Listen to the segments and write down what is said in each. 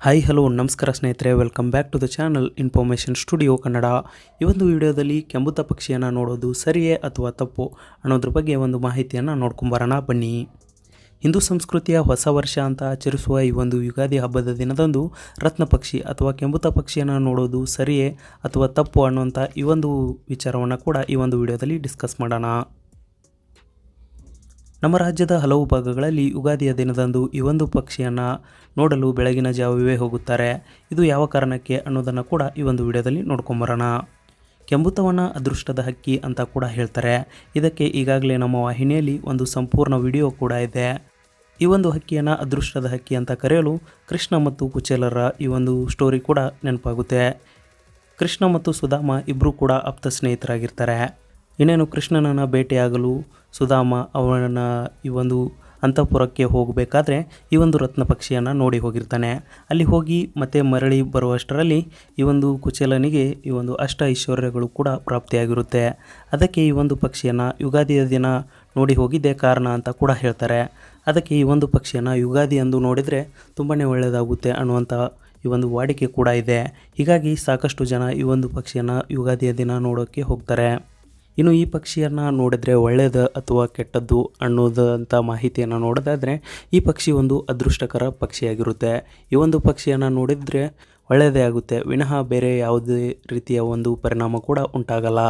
Hi hello ನಮಸ್ಕಾರ ಸ್ನೇಹಿತರೆ. Welcome back to the channel information studio Kannada ಈ ಒಂದು ವಿಡಿಯೋದಲ್ಲಿ ಕೆಂಬುತ ಪಕ್ಷಿಯನ್ನು ನೋಡೋದು ಸರಿಯೇ ಅಥವಾ ತಪ್ಪು ಅನ್ನೋದ್ರ ಬಗ್ಗೆ ಒಂದು ಮಾಹಿತಿಯನ್ನು ನೋಡ್ಕೊಂಬರೋಣ ಬನ್ನಿ. ಹಿಂದೂ ಸಂಸ್ಕೃತಿಯ ಹೊಸ ವರ್ಷ ಅಂತ ಆಚರಿಸುವ ಈ ಒಂದು ಯುಗಾದಿ ಹಬ್ಬದ ದಿನದಂದು ರತ್ನ ಪಕ್ಷಿ ಅಥವಾ ಕೆಂಬುತ ಪಕ್ಷಿಯನ್ನು ನೋಡೋದು ಸರಿಯೇ ಅಥವಾ ತಪ್ಪು ಅನ್ನುವಂಥ ಈ ಒಂದು ವಿಚಾರವನ್ನು ಕೂಡ ಈ ಒಂದು ವಿಡಿಯೋದಲ್ಲಿ ಡಿಸ್ಕಸ್ ಮಾಡೋಣ. ನಮ್ಮ ರಾಜ್ಯದ ಹಲವು ಭಾಗಗಳಲ್ಲಿ ಯುಗಾದಿಯ ದಿನದಂದು ಈ ಒಂದು ಪಕ್ಷಿಯನ್ನು ನೋಡಲು ಬೆಳಗಿನ ಜಾವವೇ ಹೋಗುತ್ತಾರೆ. ಇದು ಯಾವ ಕಾರಣಕ್ಕೆ ಅನ್ನೋದನ್ನು ಕೂಡ ಈ ಒಂದು ವಿಡಿಯೋದಲ್ಲಿ ನೋಡ್ಕೊಂಬರೋಣ. ಕೆಂಬುತವನ್ನು ಅದೃಷ್ಟದ ಹಕ್ಕಿ ಅಂತ ಕೂಡ ಹೇಳ್ತಾರೆ. ಇದಕ್ಕೆ ಈಗಾಗಲೇ ನಮ್ಮ ವಾಹಿನಿಯಲ್ಲಿ ಒಂದು ಸಂಪೂರ್ಣ ವಿಡಿಯೋ ಕೂಡ ಇದೆ. ಈ ಒಂದು ಹಕ್ಕಿಯನ್ನು ಅದೃಷ್ಟದ ಹಕ್ಕಿ ಅಂತ ಕರೆಯಲು ಕೃಷ್ಣ ಮತ್ತು ಕುಚೇಲರ ಈ ಒಂದು ಸ್ಟೋರಿ ಕೂಡ ನೆನಪಾಗುತ್ತೆ. ಕೃಷ್ಣ ಮತ್ತು ಸುಧಾಮ ಇಬ್ಬರೂ ಕೂಡ ಆಪ್ತ ಸ್ನೇಹಿತರಾಗಿರ್ತಾರೆ. ಇನ್ನೇನು ಕೃಷ್ಣನನ್ನು ಭೇಟಿಯಾಗಲು ಸುಧಾಮ ಅವನ ಈ ಒಂದು ಅಂತಃಪುರಕ್ಕೆ ಹೋಗಬೇಕಾದ್ರೆ ಈ ಒಂದು ರತ್ನ ಪಕ್ಷಿಯನ್ನು ನೋಡಿ ಹೋಗಿರ್ತಾನೆ. ಅಲ್ಲಿ ಹೋಗಿ ಮತ್ತೆ ಮರಳಿ ಬರುವಷ್ಟರಲ್ಲಿ ಈ ಒಂದು ಕುಚಲನಿಗೆ ಈ ಒಂದು ಅಷ್ಟ ಐಶ್ವರ್ಯಗಳು ಕೂಡ ಪ್ರಾಪ್ತಿಯಾಗಿರುತ್ತೆ. ಅದಕ್ಕೆ ಈ ಒಂದು ಪಕ್ಷಿಯನ್ನು ಯುಗಾದಿಯ ದಿನ ನೋಡಿ ಹೋಗಿದ್ದೇ ಕಾರಣ ಅಂತ ಕೂಡ ಹೇಳ್ತಾರೆ. ಅದಕ್ಕೆ ಈ ಒಂದು ಪಕ್ಷಿಯನ್ನು ಯುಗಾದಿ ಎಂದು ನೋಡಿದರೆ ತುಂಬಾ ಒಳ್ಳೆಯದಾಗುತ್ತೆ ಅನ್ನುವಂಥ ಈ ಒಂದು ವಾಡಿಕೆ ಕೂಡ ಇದೆ. ಹೀಗಾಗಿ ಸಾಕಷ್ಟು ಜನ ಈ ಒಂದು ಪಕ್ಷಿಯನ್ನು ಯುಗಾದಿಯ ದಿನ ನೋಡೋಕ್ಕೆ ಹೋಗ್ತಾರೆ. ಇನ್ನು ಈ ಪಕ್ಷಿಯನ್ನು ನೋಡಿದರೆ ಒಳ್ಳೆಯದು ಅಥವಾ ಕೆಟ್ಟದ್ದು ಅನ್ನೋದಂಥ ಮಾಹಿತಿಯನ್ನು ನೋಡೋದಾದರೆ, ಈ ಪಕ್ಷಿ ಒಂದು ಅದೃಷ್ಟಕರ ಪಕ್ಷಿಯಾಗಿರುತ್ತೆ. ಈ ಒಂದು ಪಕ್ಷಿಯನ್ನು ನೋಡಿದರೆ ಒಳ್ಳೆಯದೇ ಆಗುತ್ತೆ. ವಿನಃ ಬೇರೆ ಯಾವುದೇ ರೀತಿಯ ಒಂದು ಪರಿಣಾಮ ಕೂಡ ಉಂಟಾಗಲ್ಲ.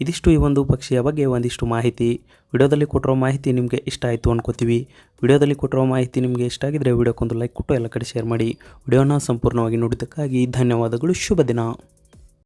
ಇದಿಷ್ಟು ಈ ಒಂದು ಪಕ್ಷಿಯ ಬಗ್ಗೆ ಒಂದಿಷ್ಟು ಮಾಹಿತಿ. ವಿಡಿಯೋದಲ್ಲಿ ಕೊಟ್ಟಿರೋ ಮಾಹಿತಿ ನಿಮಗೆ ಇಷ್ಟ ಆಯಿತು ಅನ್ಕೋತೀವಿ. ವಿಡಿಯೋದಲ್ಲಿ ಕೊಟ್ಟಿರೋ ಮಾಹಿತಿ ನಿಮಗೆ ಇಷ್ಟ ಆಗಿದ್ದರೆ ವಿಡಿಯೋಕ್ಕೊಂದು ಲೈಕ್ ಕೊಟ್ಟು ಎಲ್ಲ ಕಡೆ ಶೇರ್ ಮಾಡಿ. ವಿಡಿಯೋನ ಸಂಪೂರ್ಣವಾಗಿ ನೋಡಿದ್ದಕ್ಕಾಗಿ ಧನ್ಯವಾದಗಳು. ಶುಭ ದಿನ.